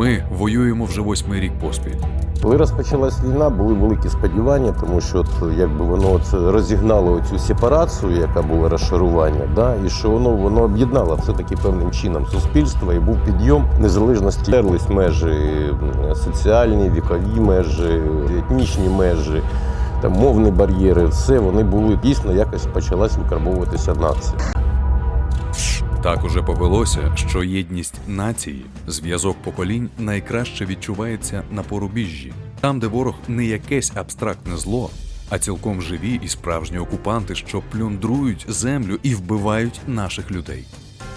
Ми воюємо вже восьмий рік поспіль. Коли розпочалась війна, були великі сподівання, тому що от, якби воно це розігнало цю сепарацію, яка була розшарування, да, і що воно воно об'єднало все-таки певним чином суспільство, і був підйом незалежності. Терлись межі соціальні, вікові межі, етнічні межі, там мовні бар'єри, все вони були дійсно якось почалась викарбовуватися нація. Так уже повелося, що єдність нації, зв'язок поколінь найкраще відчувається на порубіжжі, там, де ворог не якесь абстрактне зло, а цілком живі і справжні окупанти, що плюндрують землю і вбивають наших людей.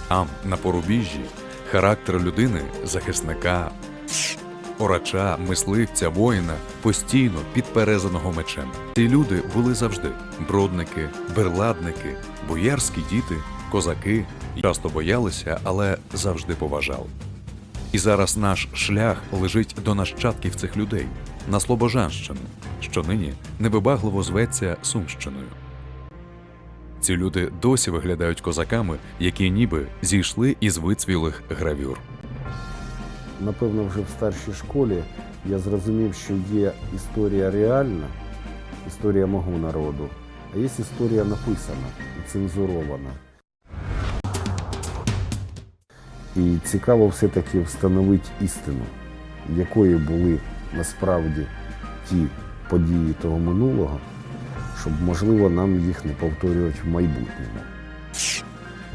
Там, на порубіжжі, характер людини, захисника, орача, мисливця, воїна постійно підперезаного мечем. Ці люди були завжди бродники, берладники, боярські діти, козаки, часто боялися, але завжди поважали. І зараз наш шлях лежить до нащадків цих людей на Слобожанщину, що нині невибагливо зветься Сумщиною. Ці люди досі виглядають козаками, які ніби зійшли із вицвілих гравюр. Напевно, вже в старшій школі я зрозумів, що є історія реальна, історія мого народу, а є історія написана і цензурована. І цікаво все-таки встановити істину, якої були насправді ті події того минулого, щоб можливо нам їх не повторювати в майбутньому.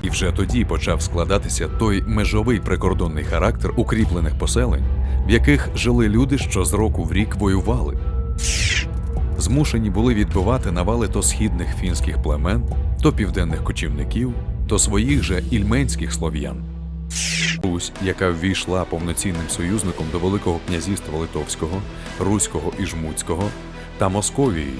І вже тоді почав складатися той межовий прикордонний характер укріплених поселень, в яких жили люди, що з року в рік воювали. Змушені були відбивати навали то східних фінських племен, то південних кочівників, то своїх же ільменських слов'ян. Русь, яка ввійшла повноцінним союзником до Великого князівства Литовського, Руського і Жмуцького, та Московією,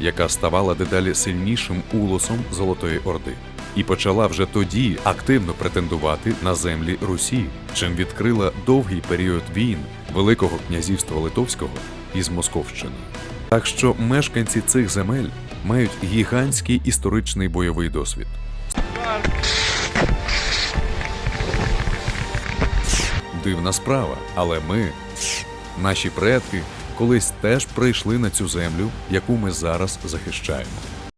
яка ставала дедалі сильнішим улосом Золотої Орди, і почала вже тоді активно претендувати на землі Русі, чим відкрила довгий період війн Великого князівства Литовського із Московщиною. Так що мешканці цих земель мають гігантський історичний бойовий досвід. Дивна справа, але ми, наші предки, колись теж прийшли на цю землю, яку ми зараз захищаємо.